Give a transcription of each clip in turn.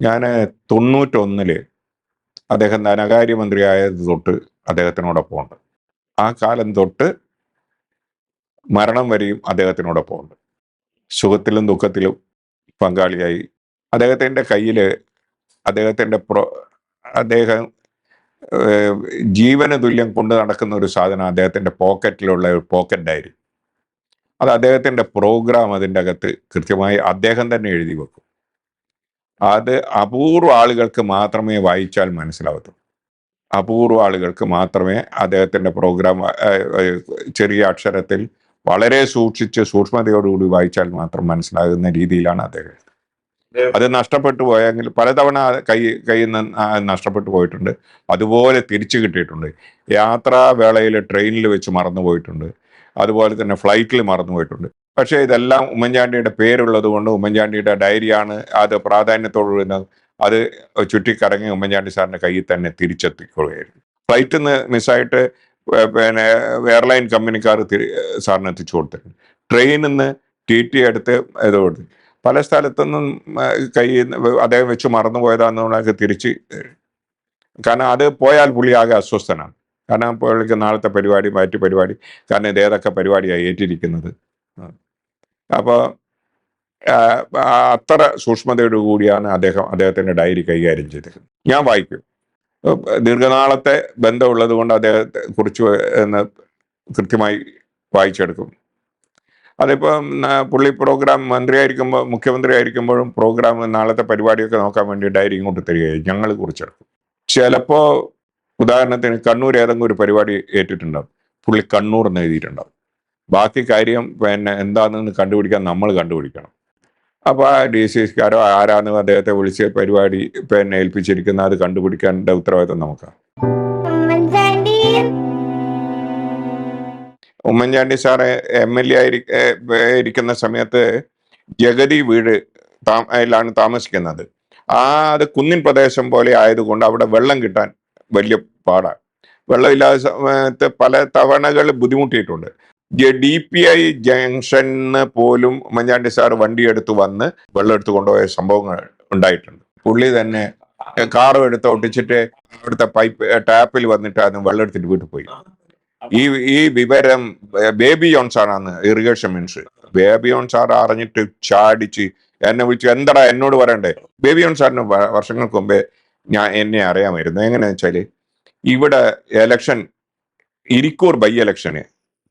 ഞാൻ തൊണ്ണൂറ്റൊന്നിൽ അദ്ദേഹം ധനകാര്യമന്ത്രിയായത് തൊട്ട് അദ്ദേഹത്തിനോടൊപ്പം ഉണ്ട് ആ കാലം തൊട്ട് മരണം വരെയും അദ്ദേഹത്തിനോടൊപ്പം ഉണ്ട് സുഖത്തിലും ദുഃഖത്തിലും പങ്കാളിയായി. അദ്ദേഹത്തിന്റെ കയ്യിൽ അദ്ദേഹത്തിന്റെ പ്രൊ അദ്ദേഹം ജീവന തുല്യം കൊണ്ട് നടക്കുന്ന ഒരു സാധനം അദ്ദേഹത്തിന്റെ പോക്കറ്റിലുള്ള ഒരു പോക്കറ്റ് ഡയറി അത് അദ്ദേഹത്തിന്റെ പ്രോഗ്രാം അതിന്റെ അകത്ത് കൃത്യമായി അദ്ദേഹം തന്നെ എഴുതി വെക്കും. അത് അപൂർവ ആളുകൾക്ക് മാത്രമേ വായിച്ചാൽ മനസ്സിലാവത്തുള്ളൂ. അപൂർവ ആളുകൾക്ക് മാത്രമേ അദ്ദേഹത്തിന്റെ പ്രോഗ്രാം ചെറിയ അക്ഷരത്തിൽ വളരെ സൂക്ഷിച്ച് സൂക്ഷ്മതയോടുകൂടി വായിച്ചാൽ മാത്രം മനസ്സിലാകുന്ന രീതിയിലാണ് അദ്ദേഹം. അത് നഷ്ടപ്പെട്ടു പോയെങ്കിൽ പലതവണ കൈ കയ്യിൽ നിന്ന് നഷ്ടപ്പെട്ടു പോയിട്ടുണ്ട്. അതുപോലെ തിരിച്ചു കിട്ടിയിട്ടുണ്ട്. യാത്രാവേളയിൽ ട്രെയിനിൽ വെച്ച് മറന്നു പോയിട്ടുണ്ട് അതുപോലെ തന്നെ ഫ്ലൈറ്റിൽ മറന്നു പോയിട്ടുണ്ട് പക്ഷേ ഇതെല്ലാം ഉമ്മൻചാണ്ടിയുടെ പേരുള്ളത് കൊണ്ട് ഉമ്മൻചാണ്ടിയുടെ ഡയറിയാണ് അത് പ്രാധാന്യത്തോടുകൂടി അത് ചുറ്റിക്കറങ്ങി ഉമ്മൻചാണ്ടി സാറിന്റെ കയ്യിൽ തന്നെ തിരിച്ചെത്തിക്കുകയായിരുന്നു. ഫ്ലൈറ്റിൽ നിന്ന് മിസ്സായിട്ട് പിന്നെ എയർലൈൻ കമ്പനിക്കാർ സാറിന് എത്തിച്ചു കൊടുത്തിട്ടുണ്ട് ട്രെയിനിൽ നിന്ന് ടി ടി എടുത്ത് ഇത് കൊടുത്തു. പല സ്ഥലത്തുനിന്നും കൈ അദ്ദേഹം വെച്ച് മറന്നു പോയതാണെന്നുള്ളതൊക്കെ തിരിച്ച് കാരണം അത് പോയാൽ പുള്ളി ആകെ അസ്വസ്ഥനാണ്. കാരണം പുള്ളിക്ക് നാളത്തെ പരിപാടി മാറ്റി പരിപാടി കാരണം ഇത് ഏതൊക്കെ പരിപാടിയാണ് ഏറ്റിരിക്കുന്നത്. അപ്പോൾ അത്ര സൂക്ഷ്മതയോട് കൂടിയാണ് അദ്ദേഹം അദ്ദേഹത്തിന്റെ ഡയറി കൈകാര്യം ചെയ്തത്. ഞാൻ വായിക്കും. ദീർഘനാളത്തെ ബന്ധമുള്ളത് കൊണ്ട് അദ്ദേഹത്തെ കുറിച്ച് എന്ന് കൃത്യമായി വായിച്ചെടുക്കും. അതിപ്പം പുള്ളി പ്രോഗ്രാം മന്ത്രിയായിരിക്കുമ്പോൾ മുഖ്യമന്ത്രി ആയിരിക്കുമ്പോഴും പ്രോഗ്രാം നാളത്തെ പരിപാടിയൊക്കെ നോക്കാൻ വേണ്ടി ഡയറി ഇങ്ങോട്ട് തരികയായി ഞങ്ങൾ കുറിച്ചെടുക്കും. ചിലപ്പോൾ ഉദാഹരണത്തിന് കണ്ണൂർ ഏതെങ്കിലും ഒരു പരിപാടി ഏറ്റിട്ടുണ്ടാവും. പുള്ളി കണ്ണൂർ എന്ന് എഴുതിയിട്ടുണ്ടാവും. ബാക്കി കാര്യം പിന്നെ എന്താണെന്ന് കണ്ടുപിടിക്കാൻ നമ്മൾ കണ്ടുപിടിക്കണം. അപ്പോൾ ആ ഡി സി എസ്കാരോ ആരാന്ന് അദ്ദേഹത്തെ വിളിച്ച് പരിപാടി പിന്നെ ഏൽപ്പിച്ചിരിക്കുന്ന അത് കണ്ടുപിടിക്കേണ്ട ഉത്തരവാദിത്വം നമുക്കാണ് Oommen Chandy sir M L A ഇരിക്കുന്ന സമയത്ത് ജഗതി വീട് താമയിലാണ് താമസിക്കുന്നത്. ആ അത് കുന്നിൻ പ്രദേശം പോലെ ആയതുകൊണ്ട് അവിടെ വെള്ളം കിട്ടാൻ വലിയ പാടാണ് വെള്ളമില്ലാത്ത സമയത്ത് പല തവണകൾ ബുദ്ധിമുട്ടിയിട്ടുണ്ട്. ഡി പി ഐ ജംഗ്ഷന് പോലും ഉമ്മൻചാണ്ടി സാർ വണ്ടി എടുത്ത് വന്ന് വെള്ളം എടുത്ത് കൊണ്ടുപോയ സംഭവങ്ങൾ ഉണ്ടായിട്ടുണ്ട്. പുള്ളി തന്നെ കാറും എടുത്ത് ഒട്ടിച്ചിട്ട് അവിടുത്തെ പൈപ്പ് ടാപ്പിൽ വന്നിട്ട് വന്നിട്ടാണ് വെള്ളം എടുത്തിട്ട് വീട്ടിൽ പോയി. ഈ ഈ വിവരം ബേബി ജോൺ സാറാണ് irrigation minister. Baby John sir അറിഞ്ഞിട്ട് ചാടിച്ച് എന്നെ വിളിച്ചു എന്താടാ എന്നോട് പറയണ്ടേ? ബേബി ജോൺ സാറിന് വർഷങ്ങൾക്ക് മുമ്പേ ഞാൻ എന്നെ അറിയാമായിരുന്നു. എങ്ങനെയാ വെച്ചാൽ ഇവിടെ എലക്ഷൻ ഇരിക്കൂർ ബൈ ഇലക്ഷന്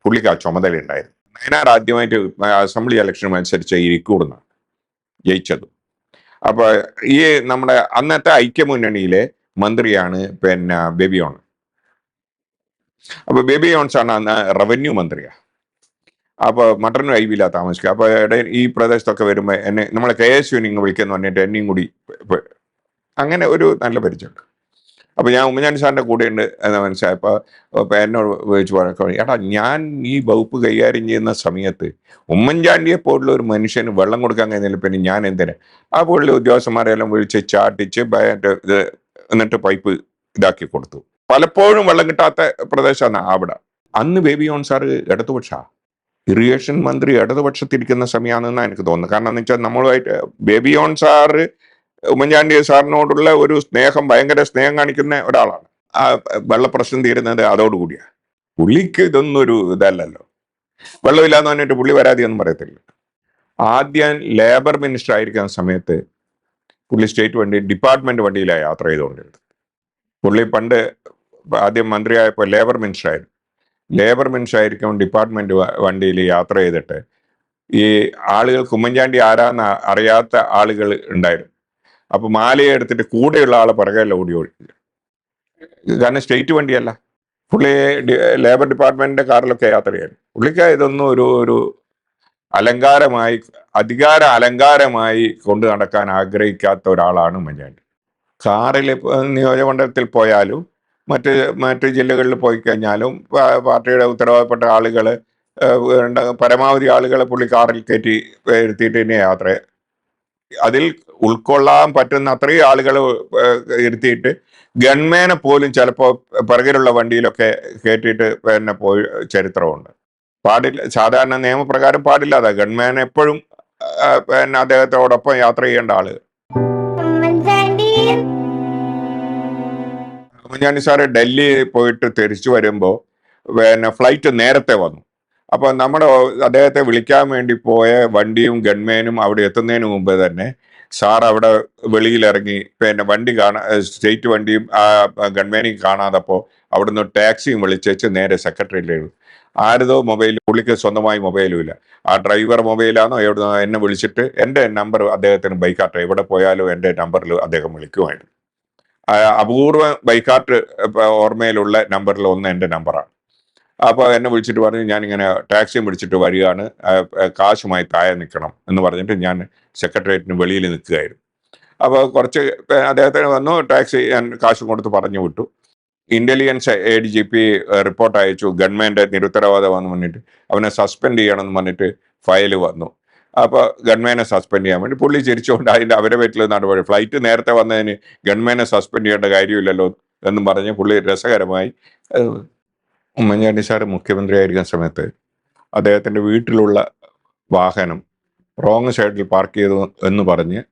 പുള്ളിക്ക് ആ ചുമതലയുണ്ടായിരുന്നു. നയനാർ ആദ്യമായിട്ട് അസംബ്ലി ഇലക്ഷൻ മത്സരിച്ച ഇരിക്കൂർന്നാണ് ജയിച്ചത്. അപ്പോൾ ഈ നമ്മുടെ അന്നത്തെ ഐക്യമുന്നണിയിലെ മന്ത്രിയാണ് പിന്നെ ബേബി ജോൺ അപ്പൊ ബേബി ആണ് അന്ന് റവന്യൂ മന്ത്രിയാ. അപ്പൊ മട്ടനും ഐ വിയിലാ താമസിക്കുക. അപ്പൊ ഇടയിൽ ഈ പ്രദേശത്തൊക്കെ വരുമ്പോ എന്നെ നമ്മളെ കെ എസ് യു നിങ്ങൾ വിളിക്കുന്നു പറഞ്ഞിട്ട് എന്നെയും കൂടി അങ്ങനെ ഒരു നല്ല പരിചയമുണ്ട്. അപ്പൊ ഞാൻ ഉമ്മൻചാണ്ടി സാറിന്റെ കൂടെ ഉണ്ട് എന്ന് മനസ്സിലായപ്പോൾ എന്നോട് ചോദിച്ചു പറഞ്ഞു ഏട്ടാ ഞാൻ ഈ വകുപ്പ് കൈകാര്യം ചെയ്യുന്ന സമയത്ത് ഉമ്മൻചാണ്ടിയെ പോലുള്ള ഒരു മനുഷ്യന് വെള്ളം കൊടുക്കാൻ കഴിഞ്ഞാൽ പിന്നെ ഞാൻ എന്തിനാ? ആ പുള്ളി ഉദ്യോഗസ്ഥന്മാരെല്ലാം വിളിച്ച് ചാട്ടിച്ച് ഇത് എന്നിട്ട് പൈപ്പ് ഇതാക്കി കൊടുത്തു. പലപ്പോഴും വെള്ളം കിട്ടാത്ത പ്രദേശമാണ് അവിടെ. അന്ന് ബേബി ഓൺ സാറ് ഇടതുപക്ഷ. ഇറിഗേഷൻ മന്ത്രി ഇടതുപക്ഷത്തിരിക്കുന്ന സമയമാണെന്നാണ് എനിക്ക് തോന്നുന്നത്. കാരണം എന്ന് വെച്ചാൽ നമ്മളുമായിട്ട് ബേബി ഓൺ സാറ് ഉമ്മൻചാണ്ടി സാറിനോടുള്ള ഒരു സ്നേഹം ഭയങ്കര സ്നേഹം കാണിക്കുന്ന ഒരാളാണ്. ആ വെള്ളപ്രശ്നം തീരുന്നത് അതോടുകൂടിയാണ് പുള്ളിക്ക് ഇതൊന്നും ഒരു ഇതല്ലല്ലോ. വെള്ളമില്ലാന്ന് പറഞ്ഞിട്ട് പുള്ളി പരാതിയൊന്നും പറയത്തില്ല. ആദ്യം ലേബർ മിനിസ്റ്റർ ആയിരിക്കുന്ന സമയത്ത് പുള്ളി സ്റ്റേറ്റ് വണ്ടി ഡിപ്പാർട്ട്മെന്റ് വണ്ടിയിലാണ് യാത്ര ചെയ്തുകൊണ്ടിരുന്നത്. പുള്ളി പണ്ട് ആദ്യം മന്ത്രിയായപ്പോൾ ലേബർ മിനിസ്റ്റർ ആയിരുന്നു. ലേബർ മിനിസ്റ്റർ ആയിരിക്കും ഡിപ്പാർട്ട്മെന്റ് വണ്ടിയിൽ യാത്ര ചെയ്തിട്ട് ഈ ആളുകൾക്ക് ഉമ്മൻചാണ്ടി ആരാന്ന് അറിയാത്ത ആളുകൾ ഉണ്ടായിരുന്നു. അപ്പൊ മാലയെ എടുത്തിട്ട് കൂടെയുള്ള ആളെ പിറകെ ഓടി ഓടി. കാരണം സ്റ്റേറ്റ് വണ്ടിയല്ല. പുള്ളി ലേബർ ഡിപ്പാർട്ട്മെന്റിന്റെ കാറിലൊക്കെ യാത്ര ചെയ്യാൻ പുള്ളിക്ക് ഇതൊന്നും ഒരു ഒരു അലങ്കാരമായി അധികാര അലങ്കാരമായി കൊണ്ടു നടക്കാൻ ആഗ്രഹിക്കാത്ത ഒരാളാണ് ഉമ്മൻചാണ്ടി. കാറിൽ നിയോജകമണ്ഡലത്തിൽ പോയാലും മറ്റ് മറ്റ് ജില്ലകളിൽ പോയി കഴിഞ്ഞാലും പാർട്ടിയുടെ ഉത്തരവാദപ്പെട്ട ആളുകൾ പരമാവധി ആളുകളെ പുള്ളി കാറിൽ കയറ്റി ഇരുത്തിയിട്ട് തന്നെ യാത്ര. അതിൽ ഉൾക്കൊള്ളാൻ പറ്റുന്ന അത്രയും ആളുകൾ ഇരുത്തിയിട്ട് ഗൺമേനെ പോലും ചിലപ്പോൾ പിറകിലുള്ള വണ്ടിയിലൊക്കെ കയറ്റിയിട്ട് പിന്നെ പോയി ചരിത്രമുണ്ട്. പാടില്ല സാധാരണ നിയമപ്രകാരം പാടില്ലാതെ. ഗൺമാൻ എപ്പോഴും പിന്നെ അദ്ദേഹത്തോടൊപ്പം യാത്ര ചെയ്യേണ്ട ആൾ. ഉമ്മൻചാണ്ടി ഉമ്മൻചാണ്ടി സാറ് ഡൽഹി പോയിട്ട് തിരിച്ചു വരുമ്പോൾ പിന്നെ ഫ്ലൈറ്റ് നേരത്തെ വന്നു. അപ്പോൾ നമ്മുടെ അദ്ദേഹത്തെ വിളിക്കാൻ വേണ്ടി പോയ വണ്ടിയും ഗൺമേനും അവിടെ എത്തുന്നതിന് മുമ്പ് തന്നെ സാർ അവിടെ വെളിയിലിറങ്ങി പിന്നെ വണ്ടി കാണാ സ്റ്റേറ്റ് വണ്ടിയും ആ ഗൺമേനെയും കാണാതപ്പോൾ അവിടുന്ന് ടാക്സിയും വിളിച്ചേച്ച് നേരെ സെക്രട്ടറിയിലേക്ക്. ആരതോ മൊബൈൽ പുള്ളിക്ക് സ്വന്തമായി മൊബൈലും ഇല്ല. ആ ഡ്രൈവർ മൊബൈലാണോ? എവിടെ എന്നെ വിളിച്ചിട്ട് എന്റെ നമ്പർ അദ്ദേഹത്തിന് ബൈക്കാട്ട് എവിടെ പോയാലും എന്റെ നമ്പറിൽ അദ്ദേഹം വിളിക്കുമായിരുന്നു. അപൂർവ ബൈക്കാട്ട് ഓർമ്മയിലുള്ള നമ്പറിൽ ഒന്ന് എന്റെ നമ്പറാണ്. അപ്പോൾ എന്നെ വിളിച്ചിട്ട് പറഞ്ഞു ഞാനിങ്ങനെ ടാക്സിയും വിളിച്ചിട്ട് വരികയാണ്. കാശുമായി താഴെ നിൽക്കണം എന്ന് പറഞ്ഞിട്ട് ഞാൻ സെക്രട്ടേറിയറ്റിന് വെളിയിൽ നിൽക്കുകയായിരുന്നു. അപ്പോൾ കുറച്ച് അദ്ദേഹത്തിന് വന്നു ടാക്സി ഞാൻ കാശും കൊടുത്ത് പറഞ്ഞു വിട്ടു. Intelligence A D G P report അയച്ചു. ഗവൺമെന്റ് നിരുത്തരവാദം വന്ന് പറഞ്ഞിട്ട് അവനെ സസ്പെൻഡ് ചെയ്യണമെന്ന് പറഞ്ഞിട്ട് ഫയൽ വന്നു. അപ്പോൾ ഗൺമേനെ സസ്പെൻഡ് ചെയ്യാൻ വേണ്ടി പുള്ളി ചിരിച്ചുകൊണ്ട് അതിന്റെ അവരെ വീട്ടിൽ നടപടി ഫ്ലൈറ്റ് നേരത്തെ വന്നതിന് ഗൺമേനെ സസ്പെൻഡ് ചെയ്യേണ്ട കാര്യമില്ലല്ലോ എന്നും പറഞ്ഞ് പുള്ളി രസകരമായി ഉമ്മൻചാണ്ടി സാറ് മുഖ്യമന്ത്രിയായിരിക്കുന്ന സമയത്ത് അദ്ദേഹത്തിന്റെ വീട്ടിലുള്ള വാഹനം റോങ് സൈഡിൽ പാർക്ക് ചെയ്തു എന്ന് പറഞ്ഞ്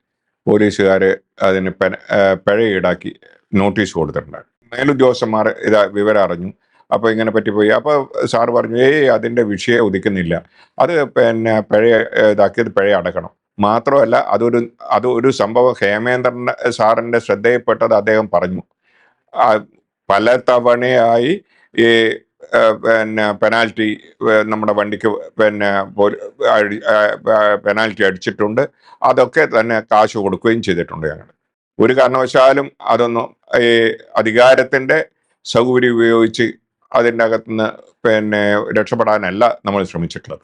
പോലീസുകാർ അതിന് പെന- പിഴ ഈടാക്കി നോട്ടീസ് കൊടുത്തിട്ടുണ്ടായിരുന്നു. മേലുദ്യോഗസ്ഥന്മാർ ഇതാ വിവരം അറിഞ്ഞു. അപ്പോൾ ഇങ്ങനെ പറ്റിപ്പോയി. അപ്പോൾ സാർ പറഞ്ഞു ഏയ് അതിന്റെ വിഷയം ഉദിക്കുന്നില്ല. അത് പിന്നെ പിഴ ഇതാക്കിയത് പിഴ അടക്കണം. മാത്രമല്ല അതൊരു അതൊരു സംഭവം ഹേമേന്ദ്രൻ സാറിന്റെ ശ്രദ്ധയിൽപ്പെട്ടത് അദ്ദേഹം പറഞ്ഞു. പല തവണയായി ഈ പിന്നെ പെനാൽറ്റി നമ്മുടെ വണ്ടിക്ക് പിന്നെ പെനാൽറ്റി അടിച്ചിട്ടുണ്ട്. അതൊക്കെ തന്നെ കാശ് കൊടുക്കുകയും ചെയ്തിട്ടുണ്ട് ഞങ്ങൾ. ഒരു കാരണവശാലും അതൊന്നും ഈ അധികാരത്തിന്റെ സൗകര്യം ഉപയോഗിച്ച് അതിന്റെ അകത്തുനിന്ന് പിന്നെ രക്ഷപ്പെടാനല്ല നമ്മൾ ശ്രമിച്ചിട്ടുള്ളത്.